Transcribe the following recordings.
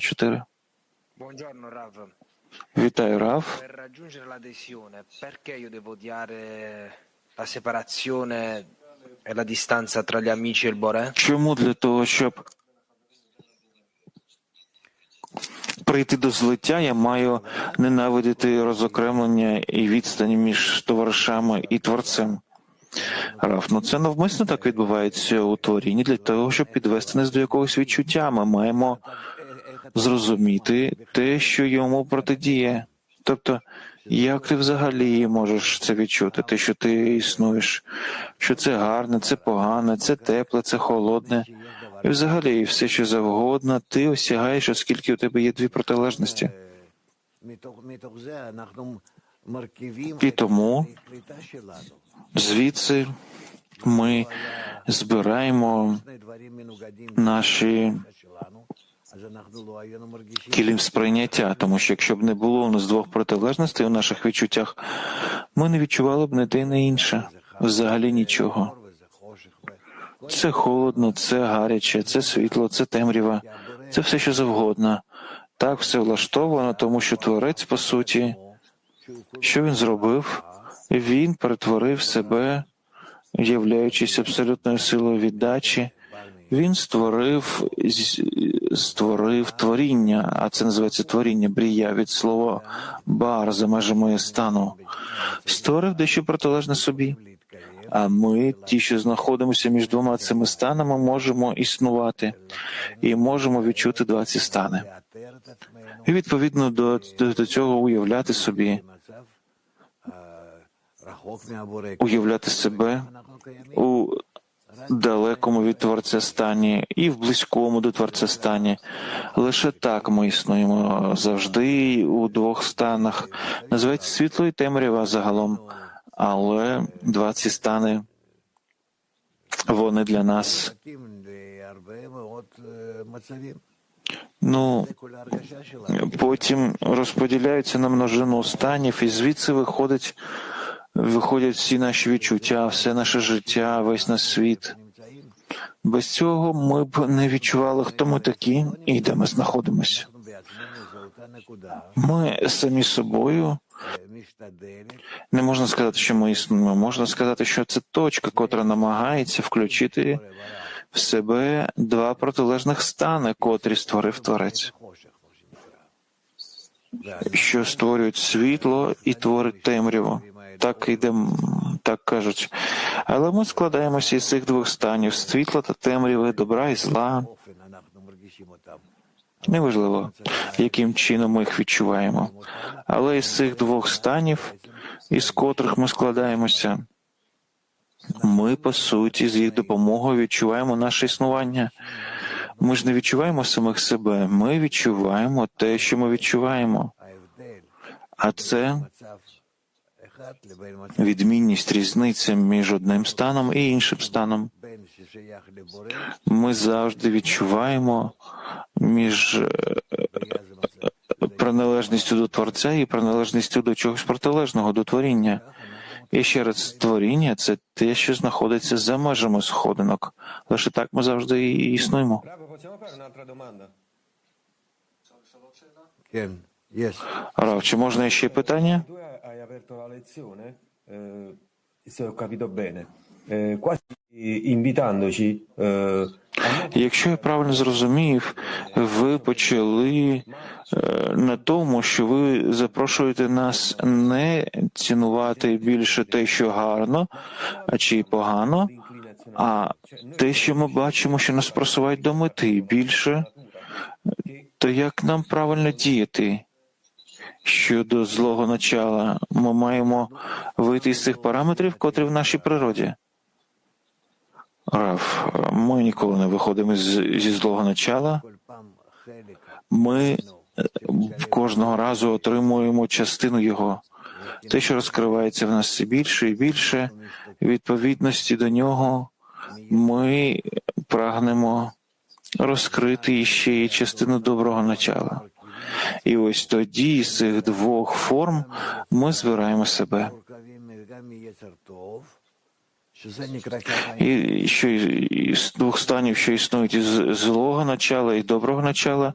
4. Buongiorno Rav. Вітаю, Рав. E e? Чому для того, щоб прийти до злиття, я маю ненавидити розокремлення і відстані між товаришами і творцем? Раф, ну це навмисно так відбувається у творінні для того, щоб підвести нас до якогось відчуття. Ми маємо зрозуміти те, що йому протидіє. Тобто, як ти взагалі можеш це відчути, те, що ти існуєш, що це гарне, це погане, це тепле, це холодне. І взагалі все, що завгодно, ти осягаєш, оскільки у тебе є дві протилежності. І тому Звідси ми збираємо наші кілім сприйняття, тому що якщо б не було у нас двох протилежностей у наших відчуттях, ми не відчували б не те, не інше. Взагалі нічого. Це холодно, це гаряче, це світло, це темрява, це все, що завгодно. Так все влаштовано, тому що творець, по суті, що він зробив? Він перетворив себе, являючись абсолютною силою віддачі. Він створив створив творіння, а це називається творіння брія від слова бар за межами стану. Створив дещо протилежне собі. А ми, ті, що знаходимося між двома цими станами, можемо існувати і можемо відчути два ці стани. І відповідно до, до, до цього уявляти собі, уявляти себе у далекому від Творця стані і в близькому до Творця стані. Лише так ми існуємо завжди у двох станах. Називається світло і темрява загалом, але два ці стани вони для нас. Ну потім розподіляються на множину станів, і звідси виходить, виходять всі наші відчуття, все наше життя, весь наш світ. Без цього ми б не відчували, хто ми такі і де ми знаходимося. Ми самі собою не можна сказати, що ми існуємо. Можна сказати, що це точка, котра намагається включити в себе два протилежних стани, котрі створив творець, що створюють світло і творить темряву. Так іде, так кажуть. Але ми складаємося із цих двох станів світла та темряви, добра і зла. Неважливо, яким чином ми їх відчуваємо. Але із цих двох станів, із котрих ми складаємося, ми, по суті, з їх допомогою відчуваємо наше існування. Ми ж не відчуваємо самих себе, ми відчуваємо те, що ми відчуваємо. А це відмінність, різниця між одним станом і іншим станом. Ми завжди відчуваємо між е, приналежністю до Творця і приналежністю до чогось протилежного, до творіння. І ще раз, творіння це те, що знаходиться за межами сходинок. Лише так ми завжди і існуємо. Рав, чи можна ще питання? Якщо я правильно зрозумів, ви почали е, на тому, що ви запрошуєте нас не цінувати більше те, що гарно, а чи погано, а те, що ми бачимо, що нас просувають до мети більше, то як нам правильно діяти? Щодо злого начала, ми маємо вийти з цих параметрів, котрі в нашій природі. Раф, ми ніколи не виходимо зі злого начала. Ми е, кожного разу отримуємо частину його. Те, що розкривається в нас все більше і більше, відповідності до нього ми прагнемо розкрити іще і частину доброго начала. І ось тоді з цих двох форм ми збираємо себе. І що із двох станів, що існують із злого начала і доброго начала,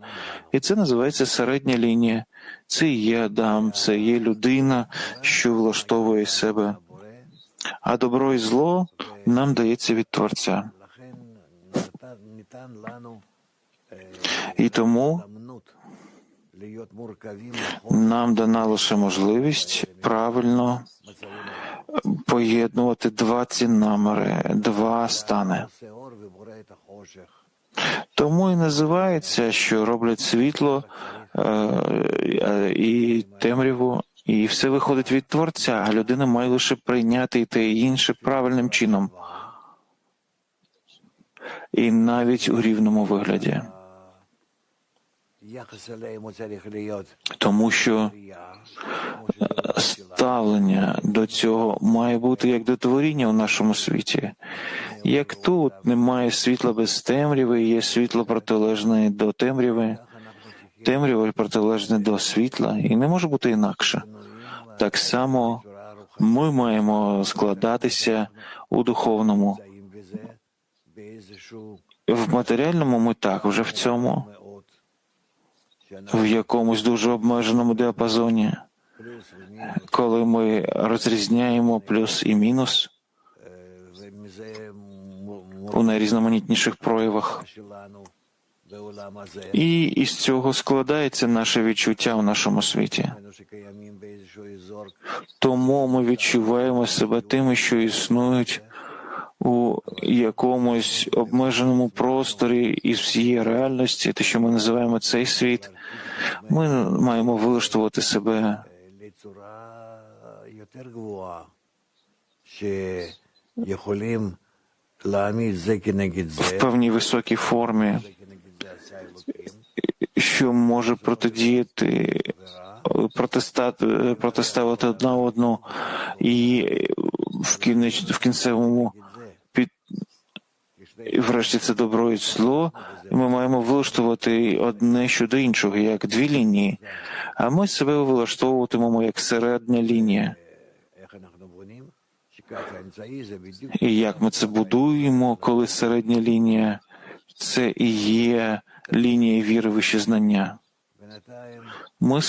і це називається середня лінія. Це є Адам, це є людина, що влаштовує себе. А добро і зло нам дається від Творця. І тому нам дана лише можливість правильно поєднувати два ці намери, два стани. Тому і називається, що роблять світло е, і темряву, і все виходить від творця, а людина має лише прийняти і те і інше правильним чином, і навіть у рівному вигляді тому що ставлення до цього має бути як до творіння в нашому світі. Як тут немає світла без темряви, є світло протилежне до темряви, темрява протилежне до світла, і не може бути інакше. Так само ми маємо складатися у духовному. В матеріальному ми так вже в цьому в якомусь дуже обмеженому діапазоні, коли ми розрізняємо плюс і мінус у найрізноманітніших проявах. І із цього складається наше відчуття в нашому світі. Тому ми відчуваємо себе тими, що існують у якомусь обмеженому просторі із всієї реальності, те, що ми називаємо цей світ, ми маємо вилаштувати себе в певній високій формі, що може протидіяти, протиставити одна одну і в кінцевому і врешті це добро і зло. і Ми маємо влаштувати одне щодо іншого, як дві лінії. А ми себе влаштовуватимемо як середня лінія. І як ми це будуємо, коли середня лінія це і є лінія віри вище знання. Ми